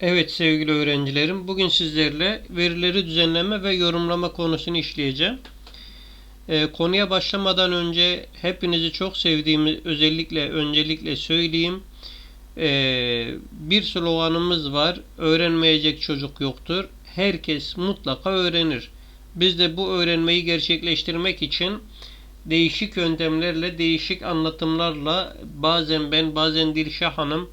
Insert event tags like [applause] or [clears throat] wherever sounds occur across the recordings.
Evet sevgili öğrencilerim, bugün sizlerle verileri düzenleme ve yorumlama konusunu işleyeceğim. Ee, konuya başlamadan önce hepinizi çok sevdiğimi özellikle öncelikle söyleyeyim. Ee, bir sloganımız var, öğrenmeyecek çocuk yoktur. Herkes mutlaka öğrenir. Biz de bu öğrenmeyi gerçekleştirmek için değişik yöntemlerle, değişik anlatımlarla bazen ben, bazen Dilşah Hanım,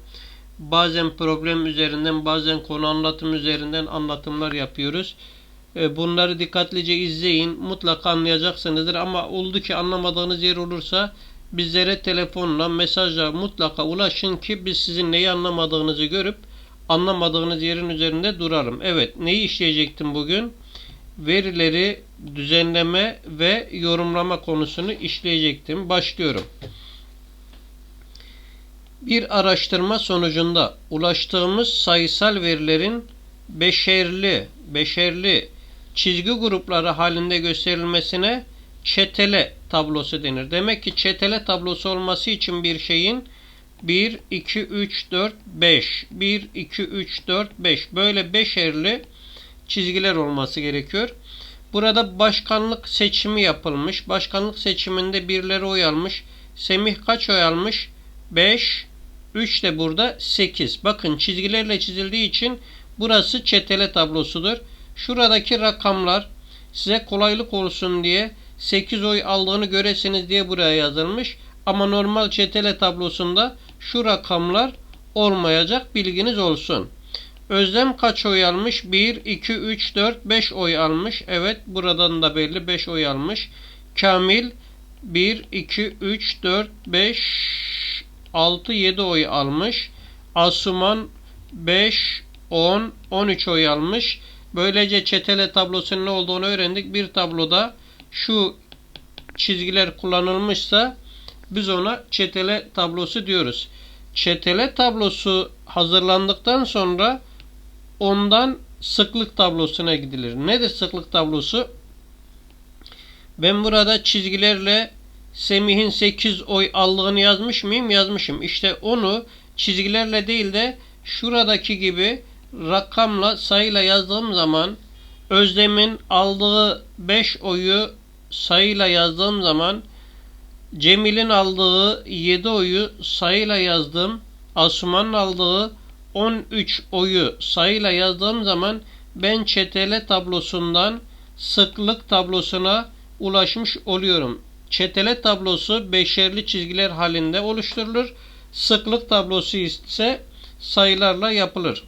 bazen problem üzerinden, bazen konu anlatım üzerinden anlatımlar yapıyoruz. E, bunları dikkatlice izleyin. Mutlaka anlayacaksınızdır ama oldu ki anlamadığınız yer olursa bizlere telefonla, mesajla mutlaka ulaşın ki biz sizin neyi anlamadığınızı görüp anlamadığınız yerin üzerinde duralım. Evet, neyi işleyecektim bugün? Verileri düzenleme ve yorumlama konusunu işleyecektim. Başlıyorum. Bir araştırma sonucunda ulaştığımız sayısal verilerin beşerli, beşerli çizgi grupları halinde gösterilmesine çetele tablosu denir. Demek ki çetele tablosu olması için bir şeyin 1, 2, 3, 4, 5, 1, 2, 3, 4, 5 böyle beşerli çizgiler olması gerekiyor. Burada başkanlık seçimi yapılmış. Başkanlık seçiminde birileri oy almış. Semih kaç oy almış? 5, 3 de burada 8. Bakın çizgilerle çizildiği için burası çetele tablosudur. Şuradaki rakamlar size kolaylık olsun diye 8 oy aldığını göresiniz diye buraya yazılmış. Ama normal çetele tablosunda şu rakamlar olmayacak bilginiz olsun. Özlem kaç oy almış? 1, 2, 3, 4, 5 oy almış. Evet buradan da belli 5 oy almış. Kamil 1, 2, 3, 4, 5, 6, 7 oy almış. Asuman 5, 10, 13 oy almış. Böylece çetele tablosunun ne olduğunu öğrendik. Bir tabloda şu çizgiler kullanılmışsa biz ona çetele tablosu diyoruz. Çetele tablosu hazırlandıktan sonra ondan sıklık tablosuna gidilir. Nedir sıklık tablosu? Ben burada çizgilerle Semih'in 8 oy aldığını yazmış mıyım? Yazmışım. İşte onu çizgilerle değil de şuradaki gibi rakamla sayıyla yazdığım zaman Özlem'in aldığı 5 oyu sayıyla yazdığım zaman Cemil'in aldığı 7 oyu sayıyla yazdım. Asuman'ın aldığı 13 oyu sayıyla yazdığım zaman ben çetele tablosundan sıklık tablosuna ulaşmış oluyorum. Çetele tablosu beşerli çizgiler halinde oluşturulur. Sıklık tablosu ise sayılarla yapılır.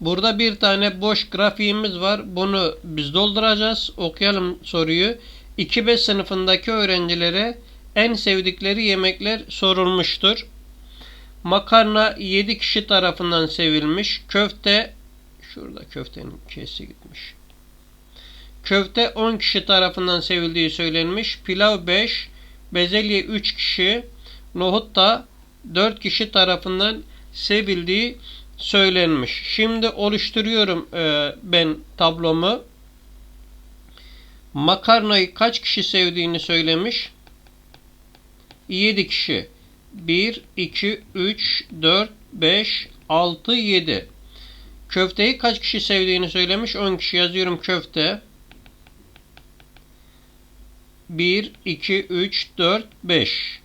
Burada bir tane boş grafiğimiz var. Bunu biz dolduracağız. Okuyalım soruyu. 2B sınıfındaki öğrencilere en sevdikleri yemekler sorulmuştur. Makarna 7 kişi tarafından sevilmiş. Köfte şurada köftenin kesi gitmiş. Köfte 10 kişi tarafından sevildiği söylenmiş. Pilav 5, bezelye 3 kişi, nohut da 4 kişi tarafından sevildiği söylenmiş. Şimdi oluşturuyorum e, ben tablomu. Makarnayı kaç kişi sevdiğini söylemiş? 7 kişi. 1, 2, 3, 4, 5, 6, 7. Köfteyi kaç kişi sevdiğini söylemiş? 10 kişi yazıyorum köfte. 1, 2, 3, 4, 5.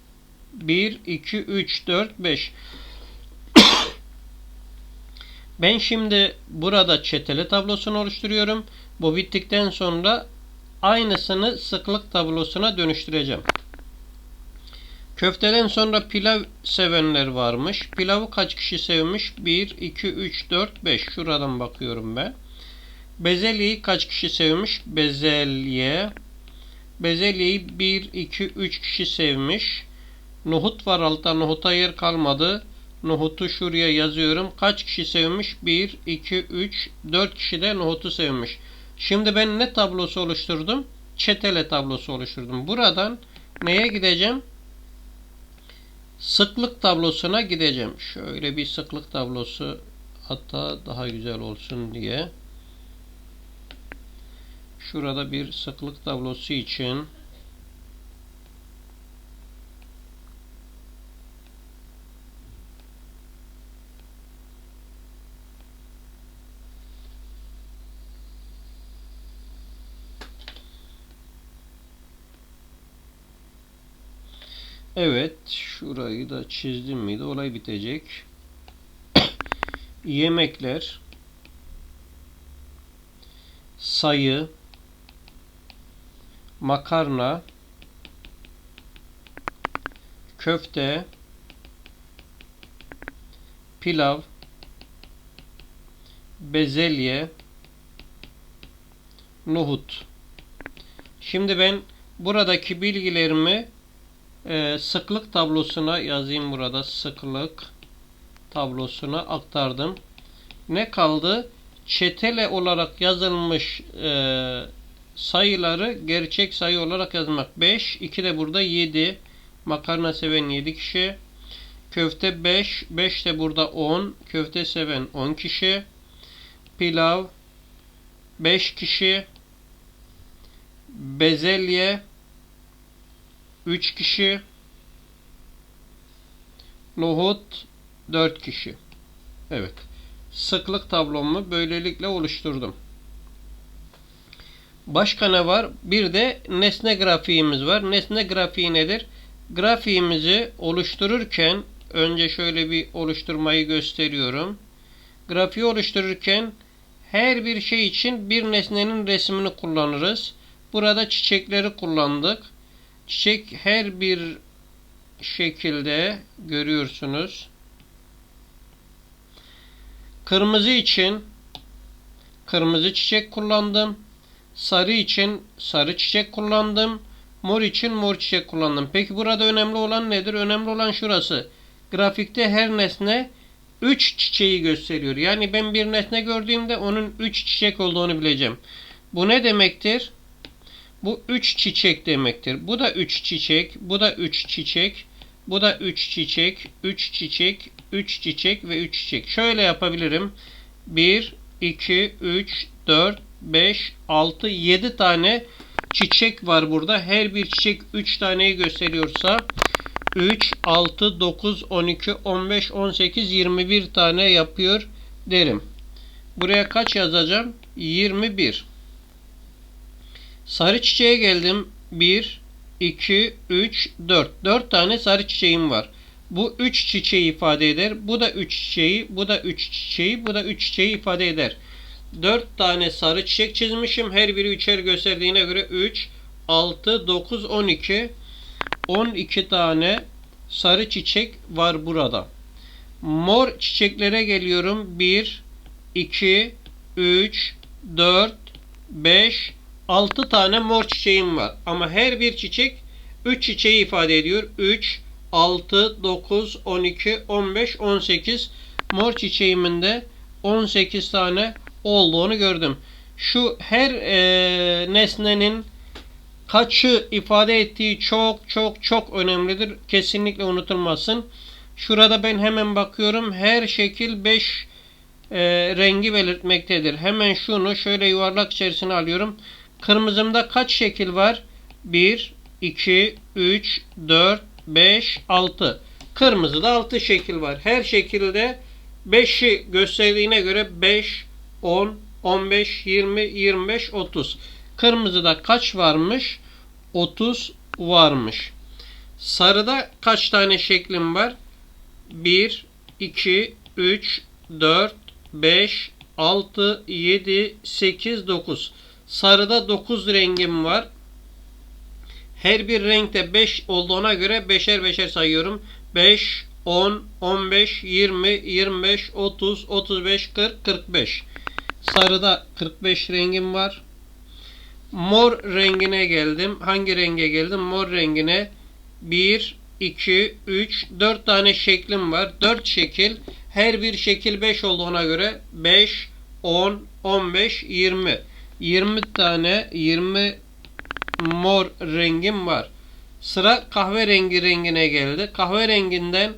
1, 2, 3, 4, 5. Ben şimdi burada çetele tablosunu oluşturuyorum. Bu bittikten sonra aynısını sıklık tablosuna dönüştüreceğim. Köfteden sonra pilav sevenler varmış. Pilavı kaç kişi sevmiş? 1, 2, 3, 4, 5. Şuradan bakıyorum ben. Bezelyeyi kaç kişi sevmiş? Bezelye. Bezelyeyi 1, 2, 3 kişi sevmiş. Nohut var altta. Nohuta yer kalmadı. Nohutu şuraya yazıyorum. Kaç kişi sevmiş? 1, 2, 3, 4 kişi de nohutu sevmiş. Şimdi ben ne tablosu oluşturdum? Çetele tablosu oluşturdum. Buradan neye gideceğim? Sıklık tablosuna gideceğim. Şöyle bir sıklık tablosu hatta daha güzel olsun diye. Şurada bir sıklık tablosu için Evet, şurayı da çizdim miydi? Olay bitecek. Yemekler sayı makarna, köfte, pilav, bezelye, nohut. Şimdi ben buradaki bilgilerimi e, sıklık tablosuna yazayım burada sıklık tablosuna aktardım. Ne kaldı? Çetele olarak yazılmış e, sayıları gerçek sayı olarak yazmak. 5, 2 de burada 7. Makarna seven 7 kişi. Köfte 5, 5 de burada 10. Köfte seven 10 kişi. Pilav 5 kişi. Bezelye 3 kişi. Nohut 4 kişi. Evet. Sıklık tablomu böylelikle oluşturdum. Başka ne var? Bir de nesne grafiğimiz var. Nesne grafiği nedir? Grafiğimizi oluştururken önce şöyle bir oluşturmayı gösteriyorum. Grafiği oluştururken her bir şey için bir nesnenin resmini kullanırız. Burada çiçekleri kullandık. Çiçek her bir şekilde görüyorsunuz. Kırmızı için kırmızı çiçek kullandım. Sarı için sarı çiçek kullandım. Mor için mor çiçek kullandım. Peki burada önemli olan nedir? Önemli olan şurası. Grafikte her nesne 3 çiçeği gösteriyor. Yani ben bir nesne gördüğümde onun 3 çiçek olduğunu bileceğim. Bu ne demektir? Bu 3 çiçek demektir. Bu da 3 çiçek, bu da 3 çiçek, bu da 3 çiçek, 3 çiçek, 3 çiçek ve 3 çiçek. Şöyle yapabilirim. 1, 2, 3, 4, 5, 6, 7 tane çiçek var burada. Her bir çiçek 3 taneyi gösteriyorsa 3, 6, 9, 12, 15, 18, 21 tane yapıyor derim. Buraya kaç yazacağım? 21. Sarı çiçeğe geldim. 1, 2, 3, 4. 4 tane sarı çiçeğim var. Bu 3 çiçeği ifade eder. Bu da 3 çiçeği, bu da 3 çiçeği, bu da 3 çiçeği ifade eder. 4 tane sarı çiçek çizmişim. Her biri üçer gösterdiğine göre 3, 6, 9, 12. 12 tane sarı çiçek var burada. Mor çiçeklere geliyorum. 1, 2, 3, 4, 5, 6 tane mor çiçeğim var. Ama her bir çiçek 3 çiçeği ifade ediyor. 3, 6, 9, 12, 15, 18 mor çiçeğimin de 18 tane olduğunu gördüm. Şu her e, nesnenin kaçı ifade ettiği çok çok çok önemlidir. Kesinlikle unutulmasın. Şurada ben hemen bakıyorum. Her şekil 5 e, rengi belirtmektedir. Hemen şunu şöyle yuvarlak içerisine alıyorum. Kırmızımda kaç şekil var? 1, 2, 3, 4, 5, 6. Kırmızıda 6 şekil var. Her şekilde 5'i gösterdiğine göre 5, 10, 15, 20, 25, 30. Kırmızıda kaç varmış? 30 varmış. Sarıda kaç tane şeklim var? 1, 2, 3, 4, 5, 6, 7, 8, 9. Sarıda 9 rengim var. Her bir renkte 5 olduğuna göre beşer beşer sayıyorum. 5, 10, 15, 20, 25, 30, 35, 40, 45. Sarıda 45 rengim var. Mor rengine geldim. Hangi renge geldim? Mor rengine 1, 2, 3, 4 tane şeklim var. 4 şekil. Her bir şekil 5 olduğuna göre 5, 10, 15, 20. 20 tane 20 mor rengim var. Sıra kahverengi rengine geldi. Kahverenginden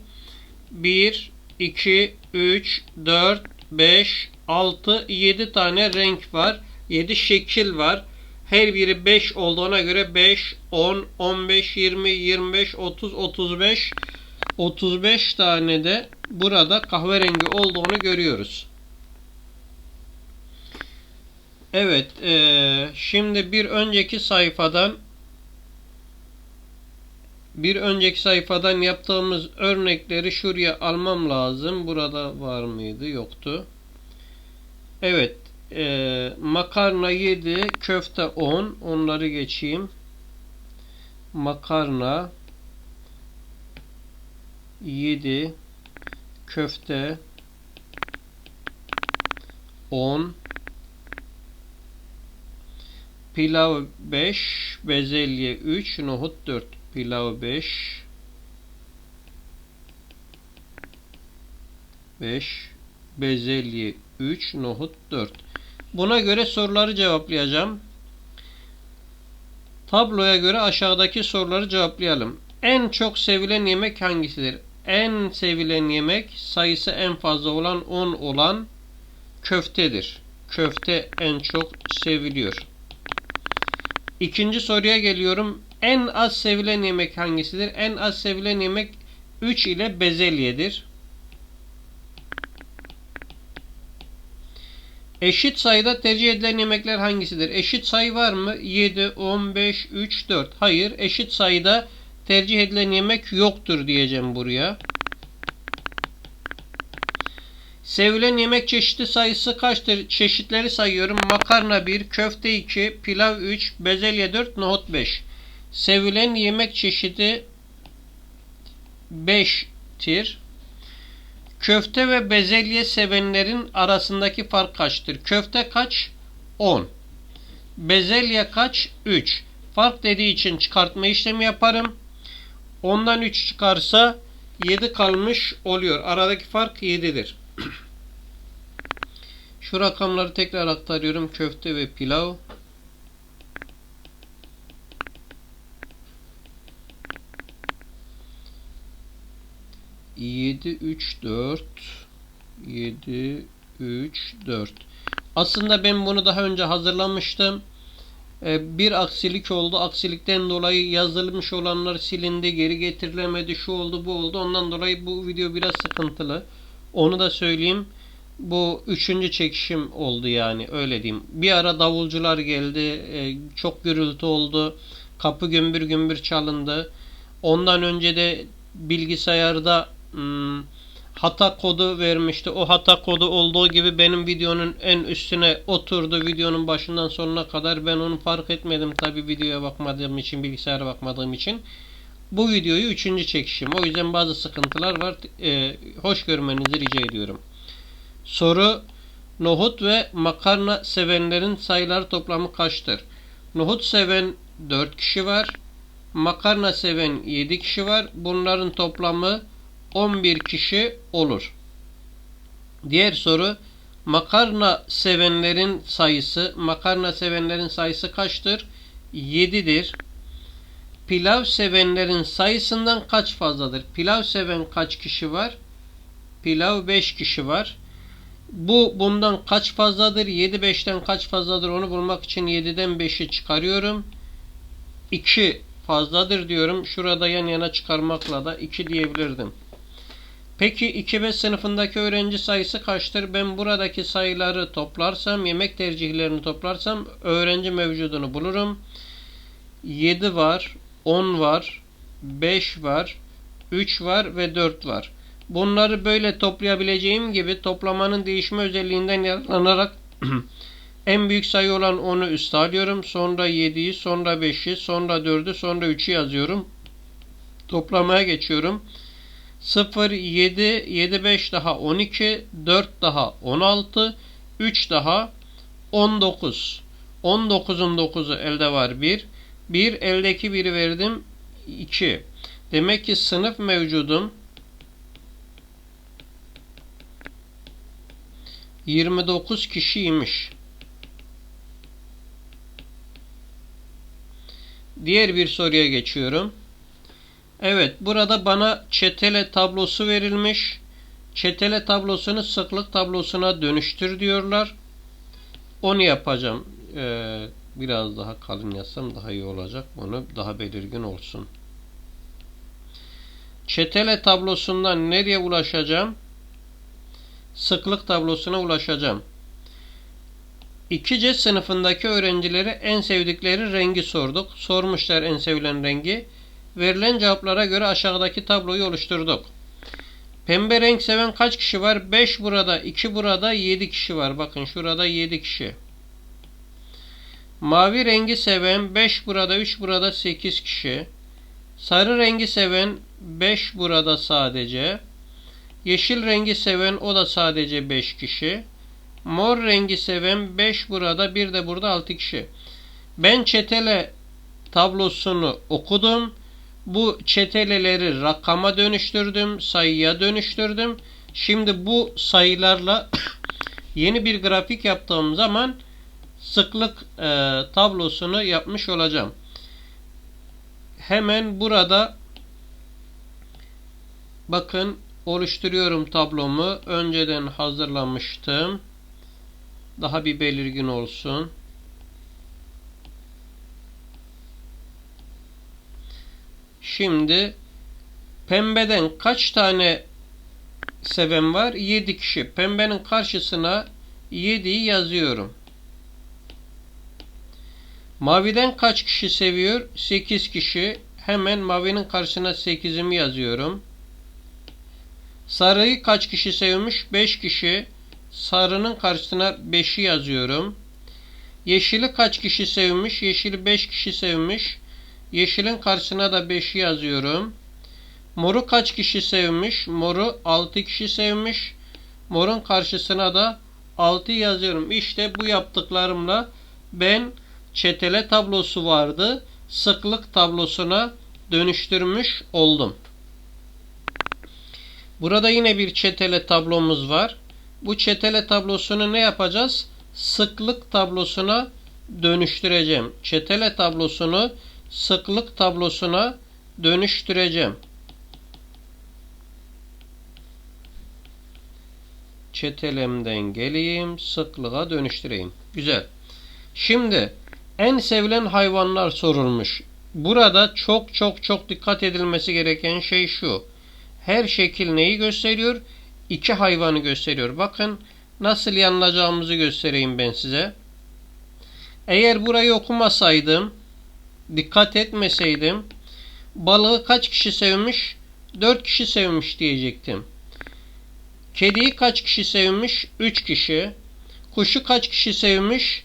1, 2, 3, 4, 5, 6, 7 tane renk var. 7 şekil var. Her biri 5 olduğuna göre 5, 10, 15, 20, 25, 30, 35, 35 tane de burada kahverengi olduğunu görüyoruz. Evet, e, şimdi bir önceki sayfadan bir önceki sayfadan yaptığımız örnekleri şuraya almam lazım. Burada var mıydı? Yoktu. Evet. E, makarna 7, köfte 10. Onları geçeyim. Makarna 7, köfte 10, pilav 5, bezelye 3, nohut 4. Pilav 5, 5, bezelye 3, nohut 4. Buna göre soruları cevaplayacağım. Tabloya göre aşağıdaki soruları cevaplayalım. En çok sevilen yemek hangisidir? En sevilen yemek sayısı en fazla olan 10 olan köftedir. Köfte en çok seviliyor. İkinci soruya geliyorum. En az sevilen yemek hangisidir? En az sevilen yemek 3 ile bezelyedir. Eşit sayıda tercih edilen yemekler hangisidir? Eşit sayı var mı? 7, 15, 3, 4. Hayır. Eşit sayıda tercih edilen yemek yoktur diyeceğim buraya. Sevilen yemek çeşidi sayısı kaçtır? Çeşitleri sayıyorum. Makarna 1, köfte 2, pilav 3, bezelye 4, nohut 5. Sevilen yemek çeşidi 5'tir. Köfte ve bezelye sevenlerin arasındaki fark kaçtır? Köfte kaç? 10. Bezelye kaç? 3. Fark dediği için çıkartma işlemi yaparım. Ondan 3 çıkarsa 7 kalmış oluyor. Aradaki fark 7'dir. [clears throat] Şu rakamları tekrar aktarıyorum. Köfte ve pilav. Yedi, üç, dört. Yedi, üç, dört. Aslında ben bunu daha önce hazırlamıştım. Ee, bir aksilik oldu. Aksilikten dolayı yazılmış olanlar silindi, geri getirilemedi, şu oldu, bu oldu. Ondan dolayı bu video biraz sıkıntılı. Onu da söyleyeyim. Bu üçüncü çekişim oldu yani öyle diyeyim. Bir ara davulcular geldi. E, çok gürültü oldu. Kapı gümbür gümbür çalındı. Ondan önce de bilgisayarda hmm, hata kodu vermişti. O hata kodu olduğu gibi benim videonun en üstüne oturdu. Videonun başından sonuna kadar ben onu fark etmedim. Tabi videoya bakmadığım için, bilgisayara bakmadığım için. Bu videoyu üçüncü çekişim. O yüzden bazı sıkıntılar var. E, hoş görmenizi rica ediyorum. Soru Nohut ve makarna sevenlerin sayıları toplamı kaçtır? Nohut seven 4 kişi var. Makarna seven 7 kişi var. Bunların toplamı 11 kişi olur. Diğer soru makarna sevenlerin sayısı makarna sevenlerin sayısı kaçtır? 7'dir. Pilav sevenlerin sayısından kaç fazladır? Pilav seven kaç kişi var? Pilav 5 kişi var. Bu bundan kaç fazladır? 7 5'ten kaç fazladır? Onu bulmak için 7'den 5'i çıkarıyorum. 2 fazladır diyorum. Şurada yan yana çıkarmakla da 2 diyebilirdim. Peki 2B sınıfındaki öğrenci sayısı kaçtır? Ben buradaki sayıları toplarsam, yemek tercihlerini toplarsam öğrenci mevcudunu bulurum. 7 var, 10 var, 5 var, 3 var ve 4 var. Bunları böyle toplayabileceğim gibi toplamanın değişme özelliğinden yararlanarak [clears throat] en büyük sayı olan 10'u üste alıyorum. Sonra 7'yi, sonra 5'i, sonra 4'ü, sonra 3'ü yazıyorum. Toplamaya geçiyorum. 0, 7, 7, 5 daha 12, 4 daha 16, 3 daha 19. 19'un 9'u elde var 1. 1 eldeki 1'i verdim 2. Demek ki sınıf mevcudum 29 kişiymiş. Diğer bir soruya geçiyorum. Evet burada bana çetele tablosu verilmiş. Çetele tablosunu sıklık tablosuna dönüştür diyorlar. Onu yapacağım. Ee, biraz daha kalın yazsam daha iyi olacak. Bunu daha belirgin olsun. Çetele tablosundan nereye ulaşacağım? sıklık tablosuna ulaşacağım. 2C sınıfındaki öğrencilere en sevdikleri rengi sorduk. Sormuşlar en sevilen rengi. Verilen cevaplara göre aşağıdaki tabloyu oluşturduk. Pembe renk seven kaç kişi var? 5 burada, 2 burada, 7 kişi var. Bakın şurada 7 kişi. Mavi rengi seven 5 burada, 3 burada, 8 kişi. Sarı rengi seven 5 burada sadece. Yeşil rengi seven o da sadece 5 kişi. Mor rengi seven 5 burada, bir de burada 6 kişi. Ben çetele tablosunu okudum. Bu çeteleleri rakama dönüştürdüm, sayıya dönüştürdüm. Şimdi bu sayılarla [coughs] yeni bir grafik yaptığım zaman sıklık e, tablosunu yapmış olacağım. Hemen burada bakın oluşturuyorum tablomu. Önceden hazırlamıştım. Daha bir belirgin olsun. Şimdi pembeden kaç tane seven var? 7 kişi. Pembenin karşısına 7'yi yazıyorum. Maviden kaç kişi seviyor? 8 kişi. Hemen mavinin karşısına 8'imi yazıyorum. Sarıyı kaç kişi sevmiş? 5 kişi. Sarının karşısına 5'i yazıyorum. Yeşili kaç kişi sevmiş? Yeşili 5 kişi sevmiş. Yeşilin karşısına da 5'i yazıyorum. Moru kaç kişi sevmiş? Moru 6 kişi sevmiş. Morun karşısına da 6 yazıyorum. İşte bu yaptıklarımla ben çetele tablosu vardı. Sıklık tablosuna dönüştürmüş oldum. Burada yine bir çetele tablomuz var. Bu çetele tablosunu ne yapacağız? Sıklık tablosuna dönüştüreceğim. Çetele tablosunu sıklık tablosuna dönüştüreceğim. Çetelemden geleyim, sıklığa dönüştüreyim. Güzel. Şimdi en sevilen hayvanlar sorulmuş. Burada çok çok çok dikkat edilmesi gereken şey şu. Her şekil neyi gösteriyor? İki hayvanı gösteriyor. Bakın nasıl yanılacağımızı göstereyim ben size. Eğer burayı okumasaydım dikkat etmeseydim balığı kaç kişi sevmiş? Dört kişi sevmiş diyecektim. Kediyi kaç kişi sevmiş? Üç kişi. Kuşu kaç kişi sevmiş?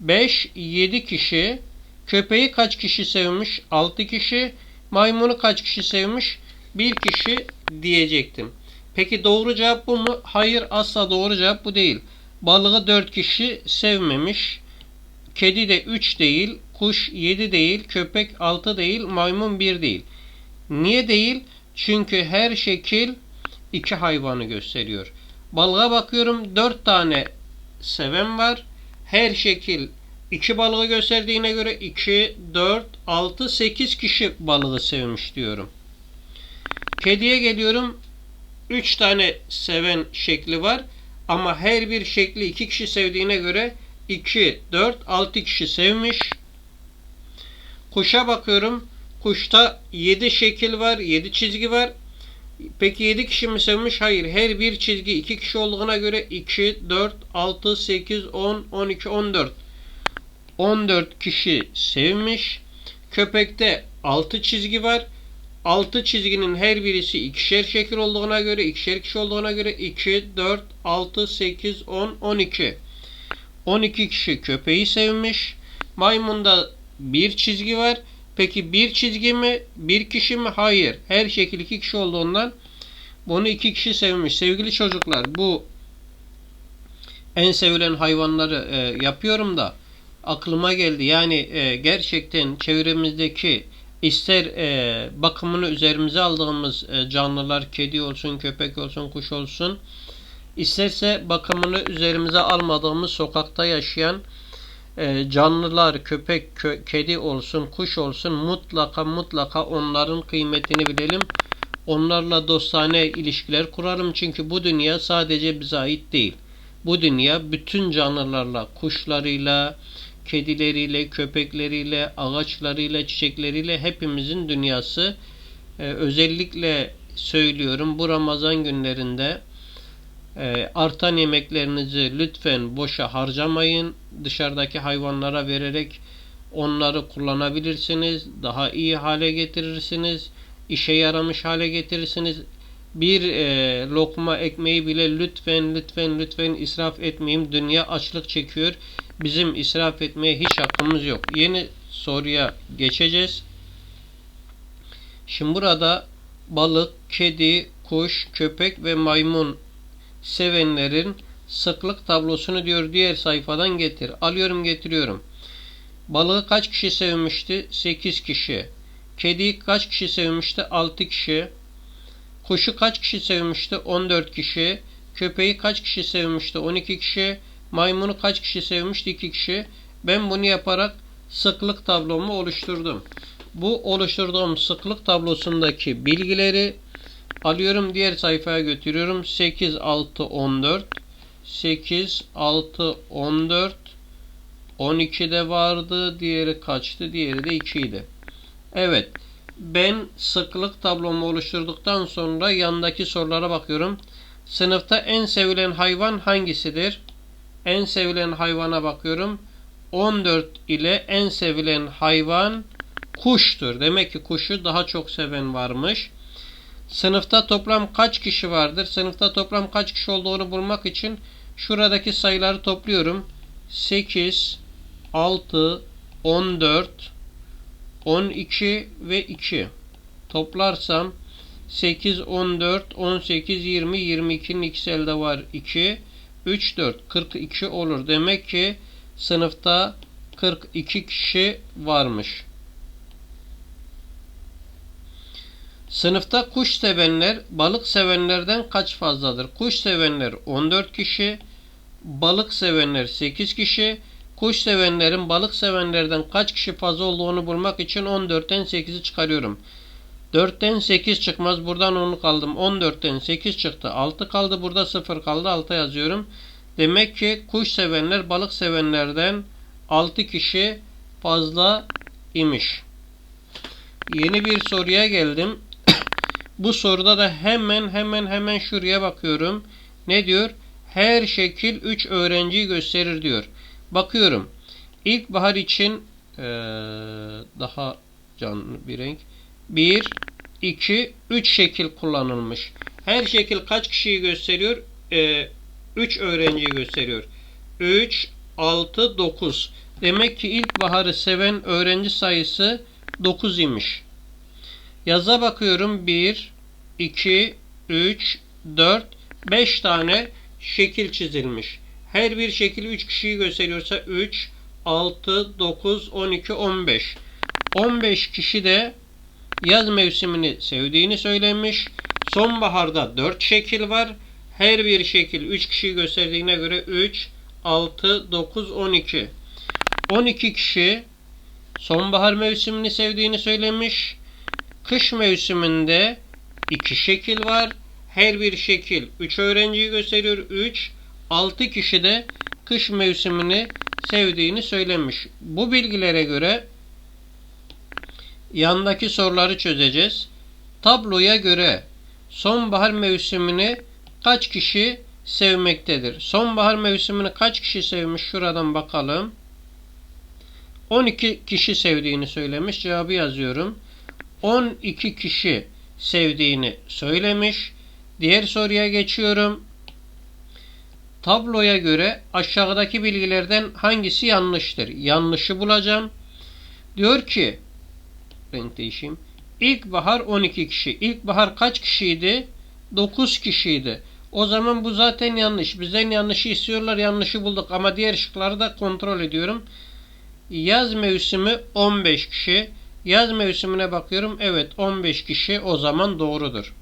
Beş, yedi kişi. Köpeği kaç kişi sevmiş? Altı kişi. Maymunu kaç kişi sevmiş? Bir kişi diyecektim. Peki doğru cevap bu mu? Hayır asla doğru cevap bu değil. Balığı dört kişi sevmemiş. Kedi de üç değil. Kuş 7 değil, köpek 6 değil, maymun 1 değil. Niye değil? Çünkü her şekil iki hayvanı gösteriyor. Balığa bakıyorum 4 tane seven var. Her şekil iki balığı gösterdiğine göre 2, 4, 6, 8 kişi balığı sevmiş diyorum. Kediye geliyorum 3 tane seven şekli var. Ama her bir şekli 2 kişi sevdiğine göre 2, 4, 6 kişi sevmiş. Kuşa bakıyorum. Kuşta 7 şekil var, 7 çizgi var. Peki 7 kişi mi sevmiş? Hayır. Her bir çizgi 2 kişi olduğuna göre 2, 4, 6, 8, 10, 12, 14. 14 kişi sevmiş. Köpekte 6 çizgi var. 6 çizginin her birisi ikişer şekil olduğuna göre, ikişer kişi olduğuna göre 2, 4, 6, 8, 10, 12. 12 kişi köpeği sevmiş. Maymunda bir çizgi var. Peki bir çizgi mi? Bir kişi mi? Hayır. Her şekil iki kişi olduğundan bunu iki kişi sevmiş. Sevgili çocuklar bu en sevilen hayvanları e, yapıyorum da aklıma geldi. Yani e, gerçekten çevremizdeki ister e, bakımını üzerimize aldığımız e, canlılar kedi olsun, köpek olsun, kuş olsun isterse bakımını üzerimize almadığımız sokakta yaşayan e, canlılar, köpek, kö, kedi olsun, kuş olsun mutlaka mutlaka onların kıymetini bilelim. Onlarla dostane ilişkiler kuralım. Çünkü bu dünya sadece bize ait değil. Bu dünya bütün canlılarla, kuşlarıyla, kedileriyle, köpekleriyle, ağaçlarıyla, çiçekleriyle hepimizin dünyası. Ee, özellikle söylüyorum bu Ramazan günlerinde e, artan yemeklerinizi lütfen boşa harcamayın. Dışarıdaki hayvanlara vererek Onları kullanabilirsiniz. Daha iyi hale getirirsiniz. işe yaramış hale getirirsiniz. Bir e, lokma ekmeği bile lütfen lütfen lütfen israf etmeyeyim. Dünya açlık çekiyor. Bizim israf etmeye hiç hakkımız yok. Yeni soruya geçeceğiz. Şimdi burada balık, kedi, kuş, köpek ve maymun sevenlerin sıklık tablosunu diyor diğer sayfadan getir. Alıyorum getiriyorum. Balığı kaç kişi sevmişti? 8 kişi. Kediyi kaç kişi sevmişti? 6 kişi. Kuşu kaç kişi sevmişti? 14 kişi. Köpeği kaç kişi sevmişti? 12 kişi. Maymunu kaç kişi sevmişti? 2 kişi. Ben bunu yaparak sıklık tablomu oluşturdum. Bu oluşturduğum sıklık tablosundaki bilgileri alıyorum diğer sayfaya götürüyorum. 8, 6, 14 8, 6, 14 12 de vardı. Diğeri kaçtı? Diğeri de 2 idi. Evet. Ben sıklık tablomu oluşturduktan sonra yandaki sorulara bakıyorum. Sınıfta en sevilen hayvan hangisidir? En sevilen hayvana bakıyorum. 14 ile en sevilen hayvan kuştur. Demek ki kuşu daha çok seven varmış. Sınıfta toplam kaç kişi vardır? Sınıfta toplam kaç kişi olduğunu bulmak için şuradaki sayıları topluyorum. 8, 6, 14, 12 ve 2. Toplarsam 8, 14, 18, 20, 22'nin ikisi elde var 2. 3, 4, 42 olur. Demek ki sınıfta 42 kişi varmış. Sınıfta kuş sevenler balık sevenlerden kaç fazladır? Kuş sevenler 14 kişi, balık sevenler 8 kişi. Kuş sevenlerin balık sevenlerden kaç kişi fazla olduğunu bulmak için 14'ten 8'i çıkarıyorum. 4'ten 8 çıkmaz. Buradan 10 kaldım. 14'ten 8 çıktı. 6 kaldı. Burada 0 kaldı. 6 yazıyorum. Demek ki kuş sevenler balık sevenlerden 6 kişi fazla imiş. Yeni bir soruya geldim. Bu soruda da hemen hemen hemen şuraya bakıyorum. Ne diyor? Her şekil 3 öğrenciyi gösterir diyor. Bakıyorum. İlkbahar için ee, daha canlı bir renk. 1, 2, 3 şekil kullanılmış. Her şekil kaç kişiyi gösteriyor? E, 3 öğrenciyi gösteriyor. 3, 6, 9. Demek ki ilkbaharı seven öğrenci sayısı 9 imiş. Yaza bakıyorum 1, 2, 3, 4, 5 tane şekil çizilmiş. Her bir şekil 3 kişiyi gösteriyorsa 3, 6, 9, 12, 15. 15 kişi de yaz mevsimini sevdiğini söylemiş. Sonbaharda 4 şekil var. Her bir şekil 3 kişiyi gösterdiğine göre 3, 6, 9, 12. 12 kişi sonbahar mevsimini sevdiğini söylemiş. Kış mevsiminde 2 şekil var. Her bir şekil 3 öğrenciyi gösteriyor. 3, 6 kişi de kış mevsimini sevdiğini söylemiş. Bu bilgilere göre yandaki soruları çözeceğiz. Tabloya göre sonbahar mevsimini kaç kişi sevmektedir? Sonbahar mevsimini kaç kişi sevmiş? Şuradan bakalım. 12 kişi sevdiğini söylemiş. Cevabı yazıyorum. 12 kişi sevdiğini söylemiş. Diğer soruya geçiyorum. Tabloya göre aşağıdaki bilgilerden hangisi yanlıştır? Yanlışı bulacağım. Diyor ki renk değişeyim. İlkbahar 12 kişi. İlkbahar kaç kişiydi? 9 kişiydi. O zaman bu zaten yanlış. Bizden yanlışı istiyorlar. Yanlışı bulduk. Ama diğer şıkları da kontrol ediyorum. Yaz mevsimi 15 kişi. Yaz mevsimine bakıyorum. Evet 15 kişi o zaman doğrudur.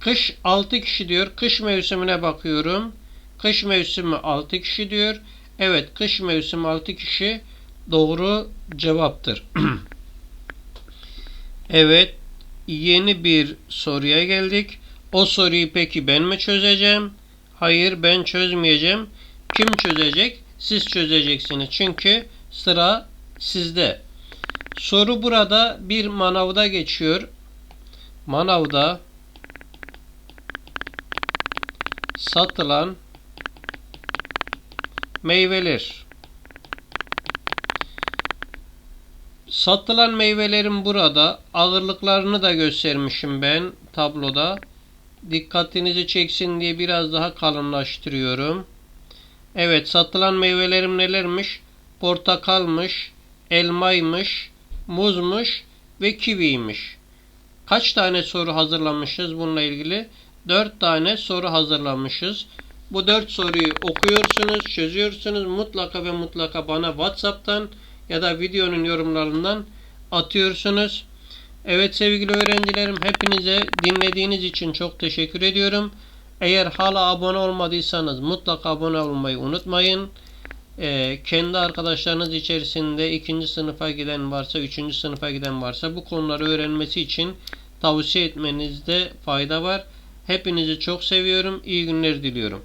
Kış 6 kişi diyor. Kış mevsimine bakıyorum. Kış mevsimi 6 kişi diyor. Evet kış mevsimi 6 kişi doğru cevaptır. [clears throat] evet yeni bir soruya geldik. O soruyu peki ben mi çözeceğim? Hayır ben çözmeyeceğim. Kim çözecek? Siz çözeceksiniz. Çünkü sıra sizde. Soru burada bir manavda geçiyor. Manavda satılan meyveler. Satılan meyvelerin burada ağırlıklarını da göstermişim ben tabloda. Dikkatinizi çeksin diye biraz daha kalınlaştırıyorum. Evet satılan meyvelerim nelermiş? Portakalmış, elmaymış, muzmuş ve kiviymiş. Kaç tane soru hazırlamışız bununla ilgili? 4 tane soru hazırlamışız. Bu 4 soruyu okuyorsunuz, çözüyorsunuz. Mutlaka ve mutlaka bana WhatsApp'tan ya da videonun yorumlarından atıyorsunuz. Evet sevgili öğrencilerim hepinize dinlediğiniz için çok teşekkür ediyorum. Eğer hala abone olmadıysanız mutlaka abone olmayı unutmayın. Ee, kendi arkadaşlarınız içerisinde ikinci sınıfa giden varsa, üçüncü sınıfa giden varsa bu konuları öğrenmesi için tavsiye etmenizde fayda var. Hepinizi çok seviyorum. İyi günler diliyorum.